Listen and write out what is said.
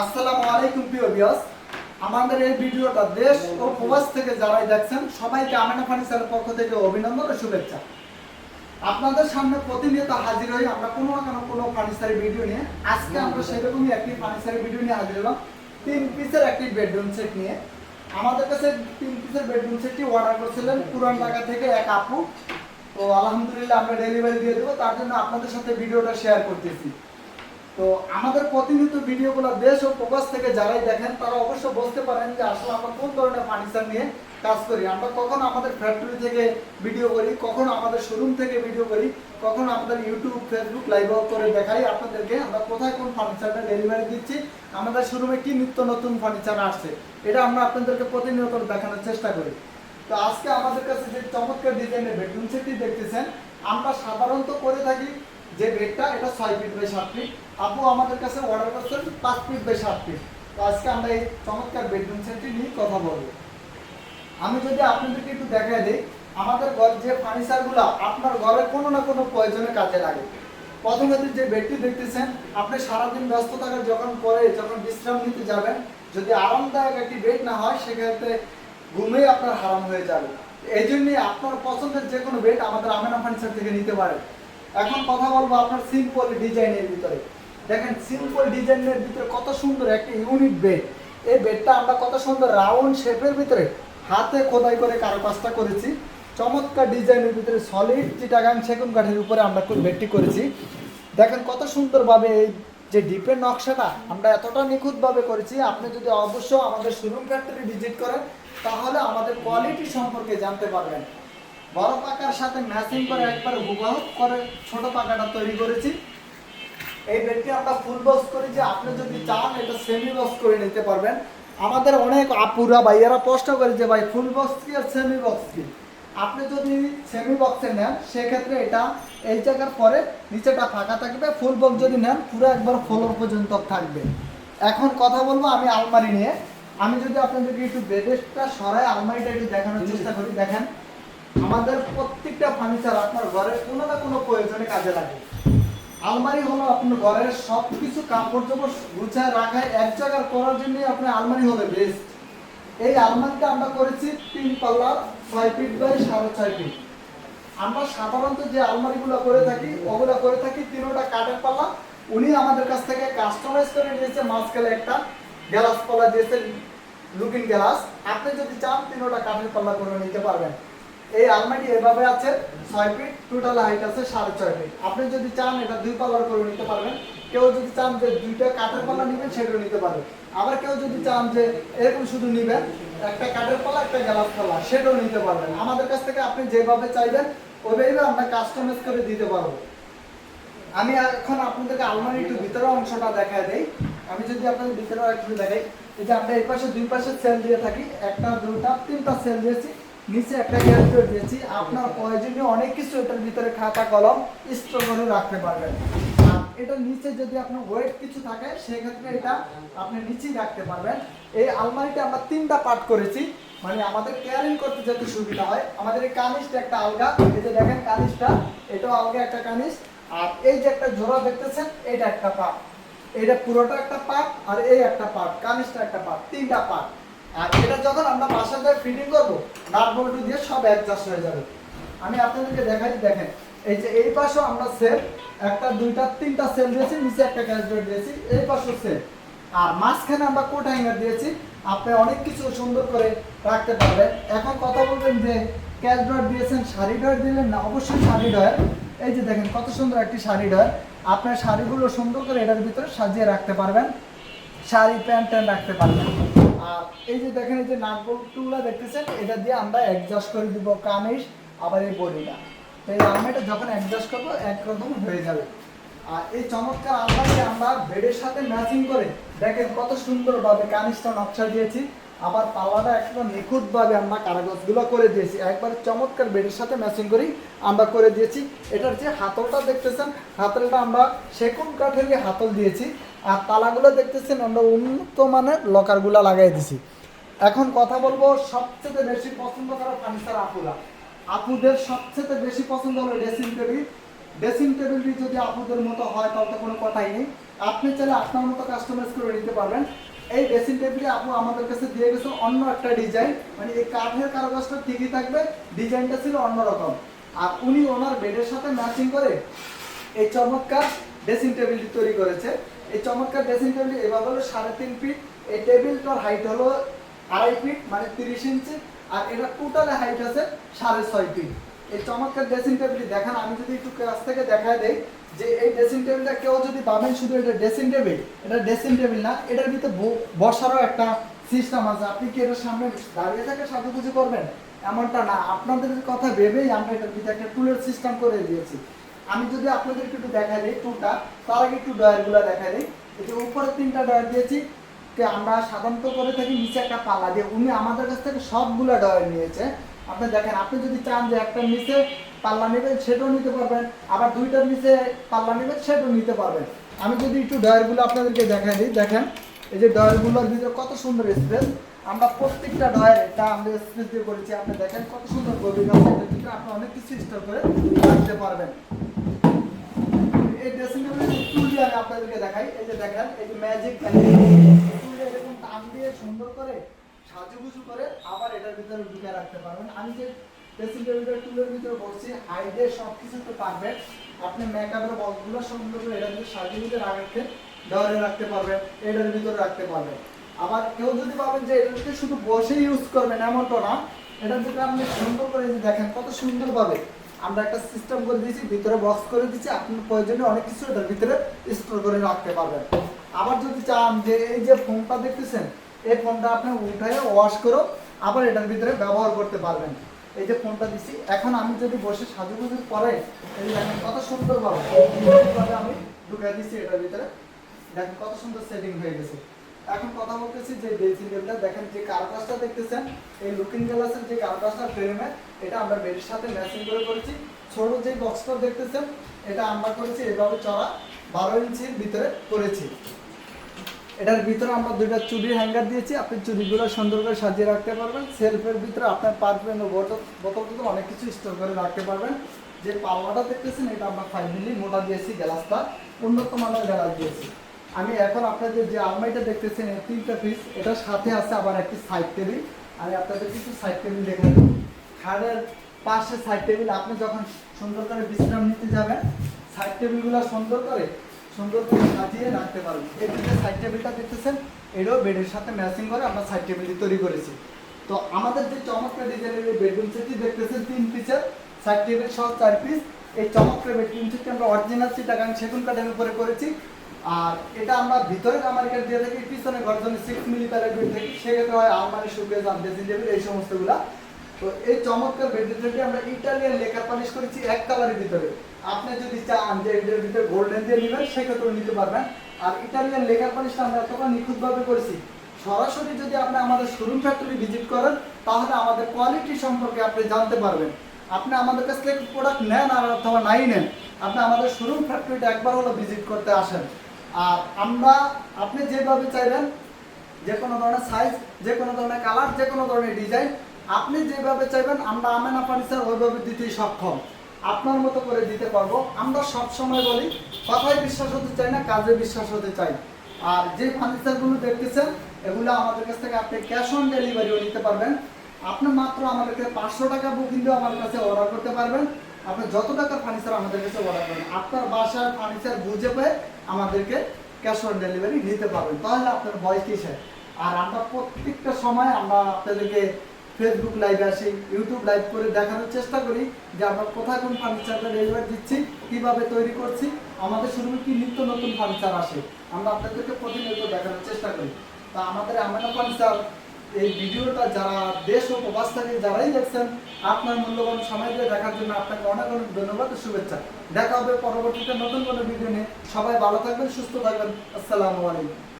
আসসালামু আলাইকুম, প্রিয় বিয়স আমাদের এই ভিডিওটা দেশ ও প্রবাস থেকে যারাই দেখছেন, সবাইকে ফার্নিচারের পক্ষ থেকে অভিনন্দন ও শুভেচ্ছা। আপনাদের সামনে প্রতিনিয়ত হাজির হই, আমরা কোনো না কোনো কোনো ফার্নিচারের ভিডিও নিয়ে। আজকে আমরা সেরকমই একটি ফার্নিচারের ভিডিও নিয়ে হাজির হলাম, তিন পিসের একটি বেডরুম সেট নিয়ে। আমাদের কাছে তিন পিসের বেডরুম সেটটি অর্ডার করেছিলেন পুরান ঢাকা থেকে এক আপু। তো আলহামদুলিল্লাহ আমরা ডেলিভারি দিয়ে দেবো, তার জন্য আপনাদের সাথে ভিডিওটা শেয়ার করতেছি। তো আমাদের প্রতিনিয়ত ভিডিওগুলো দেশ ও প্রবাস থেকে যারাই দেখেন, তারা অবশ্য বুঝতে পারেন যে আসলে আমরা কোন ধরনের ফার্নিচার নিয়ে কাজ করি? আমরা কখনো আমাদের ফ্যাক্টরি থেকে ভিডিও করি? কখনো আমাদের শোরুম থেকে ভিডিও করি? কখনো আমাদের ইউটিউব ফেসবুক লাইভ করে দেখাই আপনাদেরকে? আমরা কোথায় কোন ফার্নিচারটা ডেলিভারি দিচ্ছি? আমাদের শোরুমে কি নিত্য নতুন ফার্নিচার আসছে? এটা আমরা আপনাদেরকে প্রতিনিয়ত দেখানোর চেষ্টা করি। তো আজকে আমাদের কাছে যে চমৎকার ডিজাইনের বেডরুম সেটটি দেখতেছেন, আমরা সাধারণত করে থাকি যে বেডটা এটা ছয় ফিট বাই সাত ফিট আপু আমাদের কাছে অর্ডার করছেন পাঁচ ফিট বাই সাত ফিট তো আজকে আমরা এই চমৎকার বেডরুম সেটটি নিয়ে কথা বলব। আমি যদি আপনাদেরকে একটু দেখাই দিই, আমাদের ঘর যে ফার্নিচারগুলো আপনার ঘরে কোনো না কোনো প্রয়োজনে কাজে লাগে। প্রথমে যে বেডটি দেখতেছেন, আপনি সারাদিন ব্যস্ত থাকার যখন পরে যখন বিশ্রাম নিতে যাবেন, যদি আরামদায়ক একটি বেড না হয়, সেক্ষেত্রে ঘুমেই আপনার হারাম হয়ে যাবে। এই জন্যই আপনার পছন্দের যে কোনো বেড আমাদের আমেনা ফার্নিচার থেকে নিতে পারেন। এখন কথা বলব আপনার সিম্পল ডিজাইনের ভিতরে। দেখেন সিম্পল ডিজাইনের ভিতরে কত সুন্দর একটা ইউনিক বেড এই বেডটা আমরা কত সুন্দর রাউন্ড শেপের ভিতরে হাতে খোদাই করে কারুকাজটা করেছি। চমৎকার ডিজাইনের ভিতরে সলিড চিটাগাং সেগুন কাঠের উপরে আমরা বেডটি করেছি। দেখেন, কত সুন্দরভাবে এই যে ডিপের নকশাটা আমরা এতটা নিখুঁতভাবে করেছি। আপনি যদি অবশ্য আমাদের শোরুম ফ্যাক্টরি ভিজিট করেন, তাহলে আমাদের কোয়ালিটি সম্পর্কে জানতে পারবেন। বড় পাকার সাথে ম্যাচিং করে একবার হুবহু করে ছোট পাকাটা তৈরি করেছি। এই বেডটি আমরা ফুল বক্স করেছি আপনি যদি চান এটা সেমি বক্স করে নিতে পারবেন। আমাদের অনেক আপুরা ভাইয়ারা প্রশ্ন করে যে ভাই ফুল বক্স কি আর সেমি বক্স কি? আপনি যদি সেমি বক্সে নেন সেক্ষেত্রে এটা এই জায়গার পরে নিচেটা ফাঁকা থাকবে। ফুল বক্স যদি নেন পুরো একবার ফ্লোর পর্যন্ত থাকবে। এখন কথা বলব আমি আলমারি নিয়ে। আমি যদি আপনাদেরকে একটু বেডেসটা সরাই আলমারিটা একটু দেখানোর চেষ্টা করি দেখেন। আমাদের প্রত্যেকটা ফার্নিচার আপনার ঘরের কোনো না কোনো প্রয়োজনে কাজে লাগে। আলমারি হলো আপনার ঘরের সব কিছু কাপড় চোপড় গুছায় রাখায় এক জায়গায় করার জন্য আপনার আলমারি হলো বেস্ট এই আলমারিটা আমরা করেছি তিন পাল্লা, ছয় ফিট বাই সাড়ে ছয় ফিট আমরা সাধারণত যে আলমারিগুলো করে থাকি, ওগুলো করে থাকি তিনোটা কাঠের পাল্লা। উনি আমাদের কাছ থেকে কাস্টমাইজ করে নিয়েছে মাঝখানে একটা গ্লাস পাল্লা দিয়েছে লুকিং গ্লাস আপনি যদি চান তিনোটা কাঠের পাল্লা করে নিতে পারবেন। এই আলমারি এভাবে আছে, ছয় ফিট টোটাল হাইট আছে সাড়ে ছয় ফিট আপনি যদি চান এটা দুই পাল্লার করে নিতে পারবেন। কেউ যদি চান যে দুইটা কাঠের পাল্লা নেবেন, সেটাও নিতে পারবেন আবার কেউ যদি চান যে এরকম শুধু নেবেন, একটা কাঠের পাল্লা, একটা গ্লাস পাল্লা, সেটাও নিতে পারবেন। আমাদের কাছ থেকে আপনি যেভাবে চাইবেন, ওইভাবে আমরা কাস্টমাইজ করে দিতে পারব। আমি এখন আপনাদেরকে আলমারি একটু ভিতরের অংশটা দেখায় দেই। আমি যদি আপনাদের ভিতরে একটু দেখাই, এই যে আমরা এই পাশে দুই পাশে সেল দিয়ে থাকি, একটা দুটা তিনটা সেল দিয়েছি। নিচে একটা ক্যালকুলেট দিয়েছি। আপনার প্রয়োজনীয় অনেক কিছু এটার ভিতরে খাতা, কলম স্টোর করে রাখতে পারবেন। এটা নিচে যদি আপনার ওয়েট কিছু থাকে, সেক্ষেত্রে এটা আপনি নিচেই রাখতে পারবেন। এই আলমারিটা আমরা তিনটা পার্ট করেছি। মানে আমাদের কেয়ারিং করতে যাতে সুবিধা হয়। আমাদের এই কানিসটা একটা আলগা। এই যে দেখেন কানিসটা, এটাও আলগা একটা কানিস। আর এই যে একটা জোড়া দেখতেছেন, এটা একটা পার্ট এটা পুরোটা একটা পার্ট আর এই একটা পার্ট কানিসটা একটা পার্ট তিনটা পার্ট আর এটা যখন আমরা বাসাতে ফিটিং করব, নাট বল্টু দিয়ে সব অ্যাডজাস্ট হয়ে যাবে। আমি আপনাদেরকে দেখাই, দেখেন, এই যে এই পাশেও আমরা সেল একটা, দুইটা, তিনটা সেল দিয়েছি, নিচে একটা ক্যাশ ডট দিয়েছি, এই পাশেও সেল আর মাঝখানে আমরা কোট হ্যাঙ্গার দিয়েছি, আপনি অনেক কিছু সুন্দর করে রাখতে পারবেন। এখন কথা বলবেন যে ক্যাশ ডট দিয়েছেন, শাড়ি ডট দিলেন না? অবশ্যই শাড়ি ডয়ের এই যে দেখেন, কত সুন্দর একটি শাড়ি ডয়ের আপনার শাড়িগুলো সুন্দর করে এটার ভিতরে সাজিয়ে রাখতে পারবেন। শাড়ি, প্যান্ট, ট্যান্ট রাখতে পারবেন। আর এই যে দেখেন এই যে নাট দেখতেছেন, এটা দিয়ে আমরা অ্যাডজাস্ট করে দিব কামিজ, আবার এই বডিটা। তো এই আলমারিটা যখন অ্যাডজাস্ট করব, একরকম হয়ে যাবে। আর এই চমৎকার আলমারি আমরা বেডের সাথে ম্যাচিং করে, দেখেন কত সুন্দরভাবে কানিজটা নকশা দিয়েছি। আবার পাল্লাটা একদম নিখুঁতভাবে আমরা কারাগজগুলো করে দিয়েছি। একবার চমৎকার বেডের সাথে ম্যাচিং করেই আমরা করে দিয়েছি। এটার যে হাতলটা দেখতেছেন, হাতলটা আমরা সেগুন কাঠেরই হাতল দিয়েছি আর তালাগুলো দেখতেছেন, আমরা উন্নত মানের লকারগুলো লাগাই দিছি। এখন কথা বলব, সবচেয়ে বেশি পছন্দ করা ফার্নিচার আপুরা। আপুদের সবচেয়ে বেশি পছন্দ হলো ড্রেসিং টেবিল। ড্রেসিং টেবিলটি যদি আপুদের মতো হয়, তাহলে তো কোনো কথাই নেই। আপনি চাইলে আপনার মতো কাস্টমাইজ করে নিতে পারবেন। এই ড্রেসিং টেবিলে আপু আমাদের কাছে দিয়ে গেছে অন্য একটা ডিজাইন মানে এই কাঠের কারুকাজটা ঠিকই থাকবে ডিজাইনটা ছিল অন্যরকম। আর উনি ওনার বেডের সাথে ম্যাচিং করে এই চমৎকার ড্রেসিং টেবিলটি তৈরি করেছে। এই চমৎকার ড্রেসিং টেবিল এভাবে হলো সাড়ে তিন ফিট এই টেবিলটার হাইট হলো আড়াই ফিট মানে তিরিশ ইঞ্চি আর এটা টোটালে হাইট আছে সাড়ে ছয় ফিট এই চমৎকার ড্রেসিং টেবিলটি দেখেন, আমি যদি একটু কাছ থেকে দেখায় দেই যে এই ড্রেসিং টেবিলটা কেউ যদি ভাবেন শুধু এটা ড্রেসিং টেবিল এটা ড্রেসিং টেবিল না, এটার ভিতরে বসারও একটা সিস্টেম আছে। আপনি কি এটার সামনে দাঁড়িয়ে থেকে সাজুগুজু করবেন? এমনটা না। আপনাদের কথা ভেবেই আমরা এটার ভিতরে একটা টুলের সিস্টেম করে দিয়েছি। আমি যদি আপনাদেরকে একটু দেখাই দিই টুলটা তার আগে একটু ডয়ারগুলো দেখাই দিই। এই যে উপরে তিনটা ডয়ার দিয়েছি আমরা সাধারণত করে থাকি নিচে একটা পাল্লা দিয়ে। উনি আমাদের কাছ থেকে সবগুলো ডয়ার নিয়েছে। আপনি দেখেন, আপনি যদি চান যে একটা নিচে পাল্লা নেবেন, সেটাও নিতে পারবেন। আবার দুইটার নিচে পাল্লা নেবেন, সেটাও নিতে পারবেন। আমি যদি একটু ডয়ারগুলো আপনাদেরকে দেখাই দিই, দেখেন, এই যে ডয়ারগুলোর ভিতরে কত সুন্দর স্পেস আমরা প্রত্যেকটা ডয়ার এটা আমরা স্পেস দিয়ে করেছি। আপনি দেখেন কত সুন্দর গভীর আপনি অনেক কিছু স্টোর করে রাখতে পারবেন। এই ড্রেসিং টেবিলের দিয়ে আমি আপনাদেরকে দেখাই। এই যে দেখেন, এই যে ম্যাজিক এরকম টান দিয়ে সুন্দর করে করে আবার এটার ভিতরে ঢুকে রাখতে পারবেন। আমি যে ড্রেসিং টেবিলের টুলের ভিতরে হাইডে সব কিছু তো পারবেন। আপনি মেকআপের বক্সগুলো সুন্দর করে এটার ভিতরে রাখতে রাখতে পারবেন, এটার ভিতরে রাখতে পারবেন। আবার কেউ যদি ভাবেন যে শুধু বসে ইউজ করবেন, এমনটা না। এটার ভিতরে আপনি সুন্দর করে দেখেন, কত সুন্দরভাবে আমরা একটা সিস্টেম করে দিয়েছি, ভিতরে বক্স করে দিয়েছি আপনার প্রয়োজনে অনেক কিছু এটার ভিতরে স্টোর করে রাখতে পারবেন। আবার যদি চান যে এই যে ফোনটা দেখতেছেন, এই ফোনটা আপনি উঠায় ওয়াশ করো আবার এটার ভিতরে ব্যবহার করতে পারবেন। এই যে ফোনটা দিছি, এখন আমি যদি বসে সাজুগুজুর পরে এই দেখেন কত সুন্দরভাবে আমি ঢুকাই দিচ্ছি এটার ভিতরে। দেখেন কত সুন্দর সেটিং হয়ে গেছে। এখন কথা বলতেছি যে ড্রেসিং টেবিলটা দেখেন যে কারকাজটা দেখতেছেন, এই লুকিং গ্লাসের যে কারকাজটা ফ্রেমে এটা আমরা বেডের সাথে ম্যাচিং করে করেছি। ছোট যে বক্সটা দেখতেছেন, এটা আমরা করেছি এভাবে চড়া, বারো ইঞ্চির ভিতরে করেছি। এটার ভিতরে আমরা দুইটা চুরির হ্যাঙ্গার দিয়েছি, আপনি চুরিগুলো সুন্দর করে সাজিয়ে রাখতে পারবেন। সেলফের ভিতরে আপনার পারফেন ও বোতল বোতল অনেক কিছু স্টোর করে রাখতে পারবেন। যে পাল্লাটা দেখতেছেন, এটা আমরা ফাইভ মিলি মোটা দিয়েছি গ্লাসটা উন্নত মানের গ্লাস দিয়েছি। আমি এখন আপনাদের যে আলমারিটা দেখতেছেন, এই তিনটা পিস এটার সাথে আছে আবার একটি সাইড টেবিল আমি আপনাদের কিছু সাইড টেবিল দেখে খাটের পাশে সাইড টেবিল আপনি যখন সুন্দর করে বিশ্রাম নিতে যাবেন সাইড টেবিলগুলো সুন্দর করে সুন্দর করে সাজিয়ে রাখতে পারবেন। এই যে সাইড টেবিলটা দেখতেছেন এটাও বেডের সাথে ম্যাচিং করে আমরা সাইড টেবিলটি তৈরি করেছি। তো আমাদের যে চমৎকার ডিজাইনের এই বেডরুম সেটটি দেখতেছেন, তিন পিসের সাইড টেবিল সহ চার পিস এই চমৎকার বেডরুম সেটটি আমরা অরিজিনাল চিটাগাং সেগুন কাঠের উপরে করেছি। আর এটা আমরা ভিতরে আমেরিকার দিয়ে থাকি, পিছনে গর্জনে সিক্স মিলি প্যারেড দিয়ে থাকি, সেক্ষেত্রে হয় আলমারি সুকেজ আর ড্রেসিং টেবিল এই সমস্তগুলা। তো এই চমৎকার বেডরুমটি আমরা ইটালিয়ান লেকার পালিশ করেছি এক কালারের ভিতরে। আপনি যদি চান যে এটার ভিতরে গোল্ডেন দিয়ে নেবেন সেক্ষেত্রেও নিতে পারবেন। আর ইটালিয়ান লেকার পালিশটা আমরা এতটা নিখুঁতভাবে করেছি। সরাসরি যদি আপনি আমাদের শোরুম ফ্যাক্টরি ভিজিট করেন, তাহলে আমাদের কোয়ালিটি সম্পর্কে আপনি জানতে পারবেন। আপনি আমাদের কাছ থেকে প্রোডাক্ট নেন আর অথবা নাই নেন, আপনি আমাদের শোরুম ফ্যাক্টরিটা একবার হলো ভিজিট করতে আসেন। আর আমরা, আপনি যেভাবে চাইবেন, যে কোনো ধরনের সাইজ যে কোনো ধরনের কালার যে কোনো ধরনের ডিজাইন আপনি যেভাবে চাইবেন, আমরা আমেনা ফার্নিচার ওইভাবে দিতেই সক্ষম। আপনার মতো করে দিতে পারব। আমরা সব সময় বলি, কথায় বিশ্বাস হতে চাই না, কাজে বিশ্বাস হতে চাই। আর যে ফার্নিচারগুলো দেখতেছেন, এগুলো আমাদের কাছ থেকে আপনি ক্যাশ অন ডেলিভারিও নিতে পারবেন। আপনি মাত্র আমাদেরকে পাঁচশো টাকা বুকিং দিয়ে আমার কাছে অর্ডার করতে পারবেন। আপনি যত টাকার ফার্নিচার আমাদের কাছে অর্ডার করবেন আপনার বাসার ফার্নিচার বুঝে পেয়ে আমাদেরকে ক্যাশ অন ডেলিভারি নিতে পারবেন। তাহলে আপনার ভয় কিসের আর আমরা প্রত্যেকটা সময় আমরা আপনাদেরকে ফেসবুক লাইভে আসি ইউটিউব লাইভ করে দেখানোর চেষ্টা করি যে আমরা কোথায় কোন ফার্নিচারটা ডেলিভারি দিচ্ছি, কীভাবে তৈরি করছি, আমাদের শুরু কি নিত্য নতুন ফার্নিচার আসে, আমরা আপনাদেরকে প্রতিনিয়ত দেখানোর চেষ্টা করি। তা আমাদের আমেনা ফার্নিচার এই ভিডিওটা যারা দেশ ও প্রবাস থেকে যারাই দেখছেন, আপনার মূল্যবান সময় দিয়ে দেখার জন্য আপনাকে অনেক অনেক ধন্যবাদ ও শুভেচ্ছা। দেখা হবে পরবর্তীতে নতুন কোনো ভিডিও নিয়ে। সবাই ভালো থাকবেন, সুস্থ থাকবেন। আসসালামু আলাইকুম।